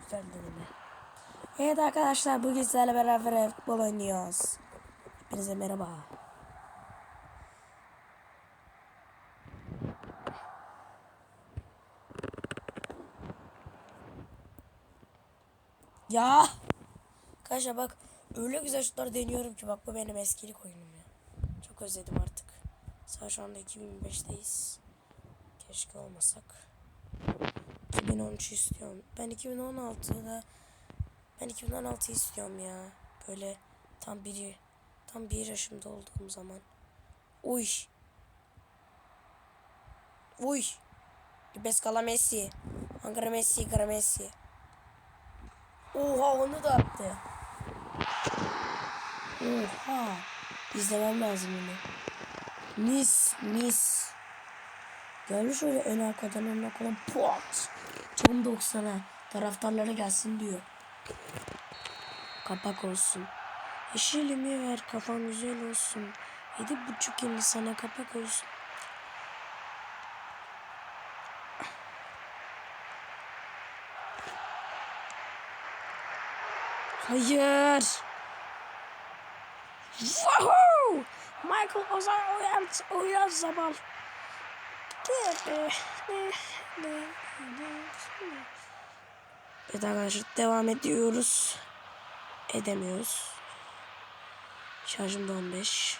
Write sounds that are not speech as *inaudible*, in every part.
Güzel deneme. Evet arkadaşlar bugün sizlerle beraber futbol oynuyoruz. Hepinize merhaba. Ya. Arkadaşlar bak öyle güzel şutlar deniyorum ki bak bu benim eskilik oyunum ya. Çok özledim artık. Saat şu anda 2005'teyiz. Keşke olmasak. 2013 istiyorum. Ben 2016'da ben 2016 istiyorum ya. Böyle tam bir tam bir yaşımda olduğum zaman. Uy. Uy. Beskala Messi. Ankara Messi, Ankara Messi. Oha onu da attı. Oha. İzlemem lazım bunu. Mis mis. Gelmiş şöyle ön arkadan ön arkadan pot. Tam 90'a. Taraftarlara gelsin diyor. Kapak olsun. Yeşilimi ver kafam güzel olsun. Yedi buçuk yeni sana kapak olsun. Hayır. Woohoo! Michael Ozan Uyaz, Uyaz Zabal. Evet arkadaşlar devam ediyoruz. Edemiyoruz. Şarjım da 15.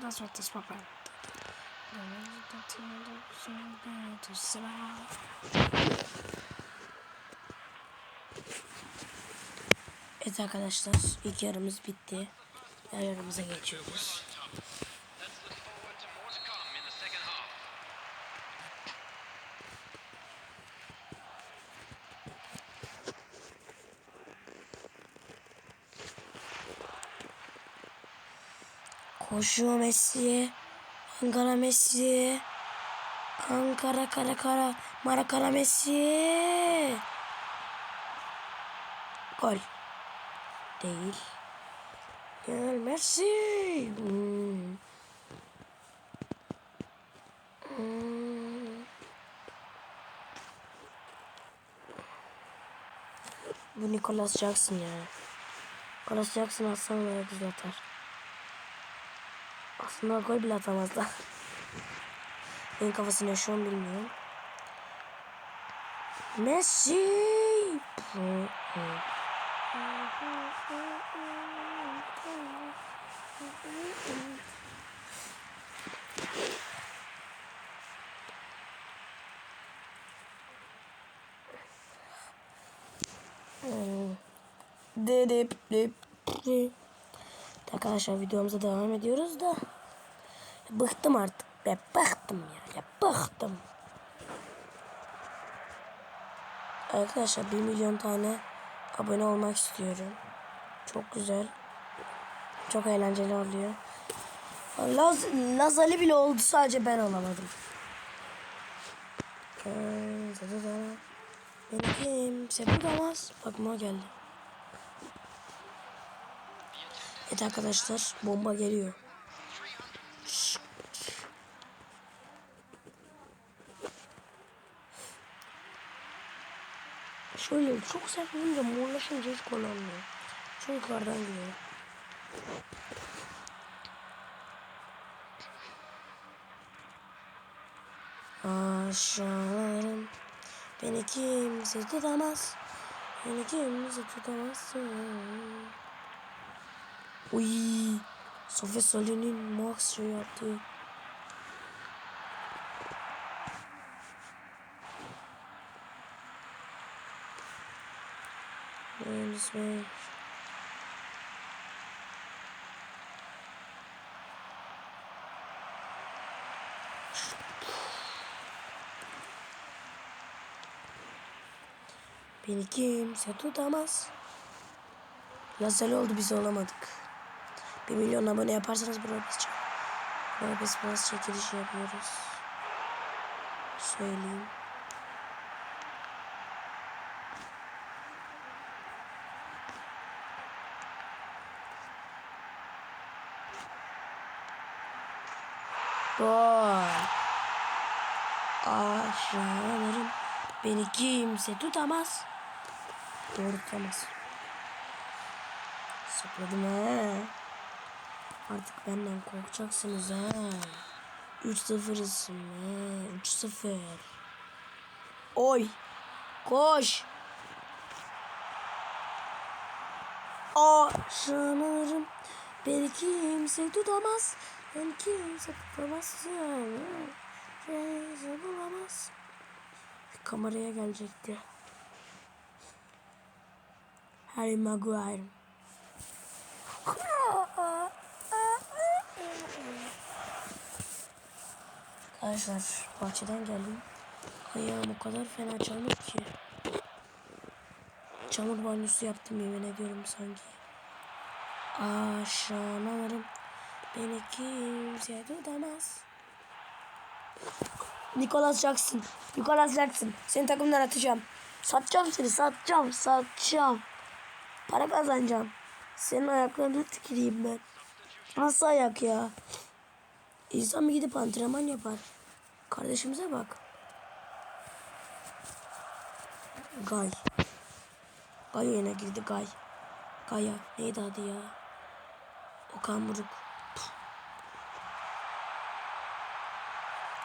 That's what this papa. Evet arkadaşlar ilk yarımız bitti. Diğer yarımıza geçiyoruz. Koşuyor Messi. Ankara Messi. Ankara kara kara. Marakara Messi. Gol. Değil. Gel Messi. Hmm. Hmm. Bu Nicholas Jackson ya. Nicholas Jackson aslında böyle güzel atar. Aslında gol bile atamaz da. *laughs* Benim kafasını yaşıyor bilmiyorum. Messi. Dip dip dip. Arkadaşlar videomuza devam ediyoruz da bıktım artık be bıktım ya, ya bıktım. Arkadaşlar 1 milyon tane abone olmak istiyorum. Çok güzel. Çok eğlenceli oluyor. Laz, Lazali bile oldu sadece ben olamadım. Beni kimse bulamaz. Bak Mo geldi. Evet arkadaşlar bomba geliyor. Şöyle çok sert vurunca morlaşınca hiç gol. Çok yukarıdan geliyor. Aşağılarım beni kimse tutamaz. Beni kimse tutamaz. Uy, Sofya Salih'in Max şey yaptı. Mühendismen. Beni kimse tutamaz. Lazeli oldu biz olamadık. 1 milyon abone yaparsanız buraya biz Buraya biz biraz çekiliş yapıyoruz. Söyleyeyim. Gol. Aşağılarım. Beni kimse tutamaz. Doğru tutamaz. Sapladım ha. Artık benden korkacaksınız ha. 3-0'ısın ha. 3-0. Oy. Koş. Aşınırım. Beni kimse tutamaz. Beni kimse tutamaz. Kimse bulamaz. Kameraya gelecekti. Harry Maguire. Arkadaşlar bahçeden geldim. Ayağım o kadar fena çamur ki. Çamur banyosu yaptım yemin ediyorum sanki. Aşağılarım beni kimse tutamaz. Nicholas Jackson. Nicholas Jackson. Seni takımdan atacağım. Satacağım seni. Satacağım. Satacağım. Para kazanacağım. Senin ayaklarını tüküreyim ben. Nasıl ayak ya? İnsan bir gidip antrenman yapar. Kardeşimize bak. Gay. Gay oyuna girdi Gay. Gaya. Neydi adı ya? Okan Buruk.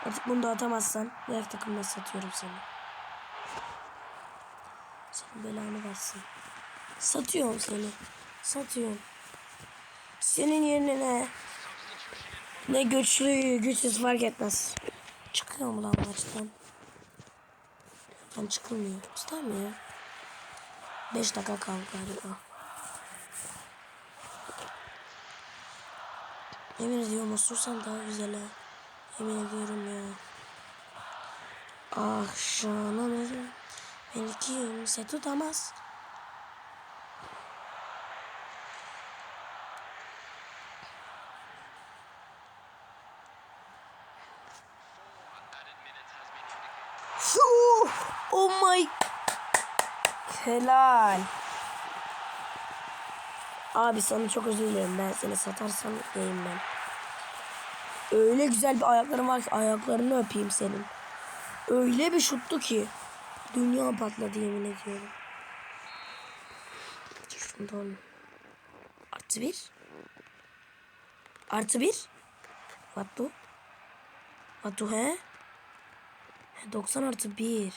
Artık bunu da atamazsan diğer takımda satıyorum seni. Senin belanı versin. Satıyorum seni. Satıyorum. Senin yerine ne? Ne güçlü, güçsüz fark etmez. Çıkıyor mu lan maçtan? Ben çıkılmıyor. İstemiyor. 5 dakika kaldı galiba. Yemin ediyorum osursan daha güzel ha. Yemin ediyorum ya. Ah şananırım. Beni kimse tutamaz. Oh my. Helal. Abi sana çok özür dilerim. Ben seni satarsam diyeyim ben. Öyle güzel bir ayakların var ki ayaklarını öpeyim senin. Öyle bir şuttu ki. Dünya patladı yemin ediyorum. Şundan. Artı bir. Artı bir. Do? What do he? 90 artı 1.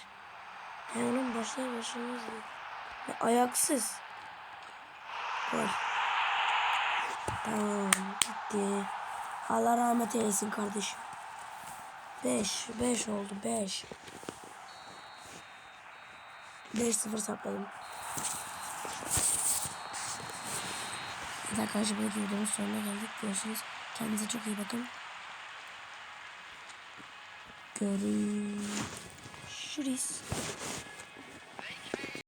He onun başlamaz ya. Ya ayaksız. Gol. Tamam gitti. Allah rahmet eylesin kardeşim. 5. 5 oldu 5. 5-0 sakladım. Evet arkadaşlar bu videonun sonuna geldik. Görüşürüz. Kendinize çok iyi bakın. Görüşürüz.